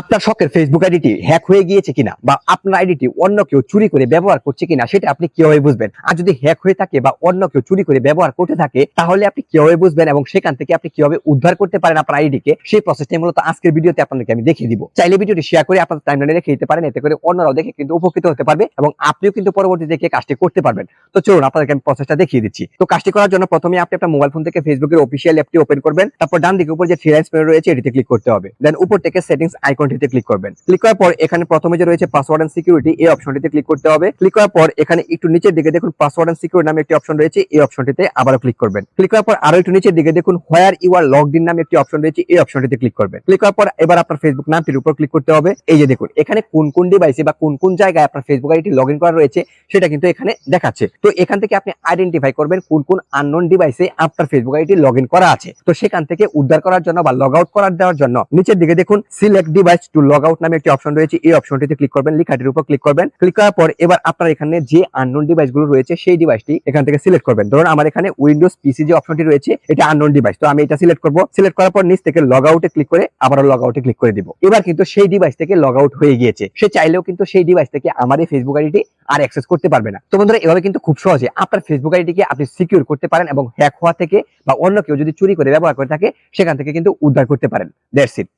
আপনার শখের ফেসবুক আইডিটি হ্যাক হয়ে গিয়েছে কিনা বা আপনার আইডিটি অন্য কেউ চুরি করে ব্যবহার করছে কিনা সেটা আপনি কীভাবে বুঝবেন? আর যদি হ্যাক হয়ে থাকে বা অন্য কেউ চুরি করে ব্যবহার করতে থাকে, তাহলে আপনি কীভাবে বুঝবেন এবং সেখান থেকে আপনি কীভাবে উদ্ধার করতে পারেন আপনার আইডিকে সেই প্রসেসটাই মূলত আজকের ভিডিওতে আপনাদেরকে আমি দেখিয়ে দিব। চাইলে ভিডিওটি শেয়ার করে আপনার টাইমলাইনে রেখে দিতে পারেন, এতে করে অন্যরাও দেখে কিন্তু উপকৃত হতে পারবে এবং আপনিও কিন্তু পরবর্তী দেখে কাজটি করতে পারবেন। তো চলুন, আপনাদেরকে আমি প্রসেসটা দেখিয়ে দিচ্ছি। তো কাজটি করার জন্য প্রথমে আপনি আপনার মোবাইল ফোন থেকে ফেসবুকের অফিসিয়াল অ্যাপটি ওপেন করবেন, তারপর ডান দিকে উপর যে থ্রি লাইন্স মেনু রয়েছে, এটিতে ক্লিক করতে হবে। দেন উপর থেকে সেটিংস আইকনটিতে ক্লিক করবেন। ক্লিক করার পর এখানে প্রথমে যে রয়েছে পাসওয়ার্ড এন্ড সিকিউরিটি এই অপশনটিতে ক্লিক করতে হবে। ক্লিক করার পর এখানে একটু নিচের দিকে দেখুন পাসওয়ার্ড এন্ড সিকিউরিটি নামে একটি অপশন রয়েছে, এই অপশনটিতে আবারও ক্লিক করবেন। ক্লিক করার পর আরও একটু নিচের দিকে দেখুন where you are logged in নামে একটি অপশন রয়েছে, এই অপশনটিতে ক্লিক করবেন। ক্লিক করার পর এবার আপনার ফেসবুক নামটির উপর ক্লিক করতে হবে। এই যে দেখুন, এখানে কোন কোন ডিভাইসে বা কোন কোন জায়গায় আপনার ফেসবুক আইডি লগ করা রয়েছে, সেটা কিন্তু এখানে দেখাচ্ছে। তো এখান থেকে আপনি আইডেন্টিফাই করবেন কোন কোন আননোন ডিভাইসে আপনার ফেসবুক আইডি লগ করা আছে। তো সেখান থেকে উদ্ধার করার জন্য বা লগ আউট করার দেওয়ার জন্য নিচের দিকে দেখুন select device to log out নামে একটি অপশন রয়েছে। এই অপশনটিতে ক্লিক করবেন লেখাটির উপর ক্লিক করবেন। ক্লিক করার পর এবার আপনার এখানে যে আননোন ডিভাইসগুলো রয়েছে, সেই ডিভাইসটি এখান থেকে সিলেক্ট করবেন। ধরুন আমার এখানে উইন্ডোজ পিসি যে অপশনটি রয়েছে, এটা আননোন ডিভাইস তো আমি এটা সিলেক্ট করব। সিলেক্ট করার পর নিচ থেকে লগ আউটে ক্লিক করে আবারও লগ আউটে ক্লিক করে দিব। এবার কিন্তু সেই ডিভাইস থেকে লগ আউট হয়ে গিয়েছে। সে চাইলেও কিন্তু সেই ডিভাইস থেকে আমার এই ফেসবুক আইডিটি আর অ্যাক্সেস করতে পারবে না। তো বন্ধুরা, এভাবে কিন্তু খুব সহজে আপনার ফেসবুক আইডিকে আপনি সিকিউর করতে পারেন এবং হ্যাক হওয়া থেকে বা অন্য কেউ যদি চুরি করে, ব্যবহার করে থাকে, সেখান থেকে কিন্তু উদ্ধার করতে পারেন। That's it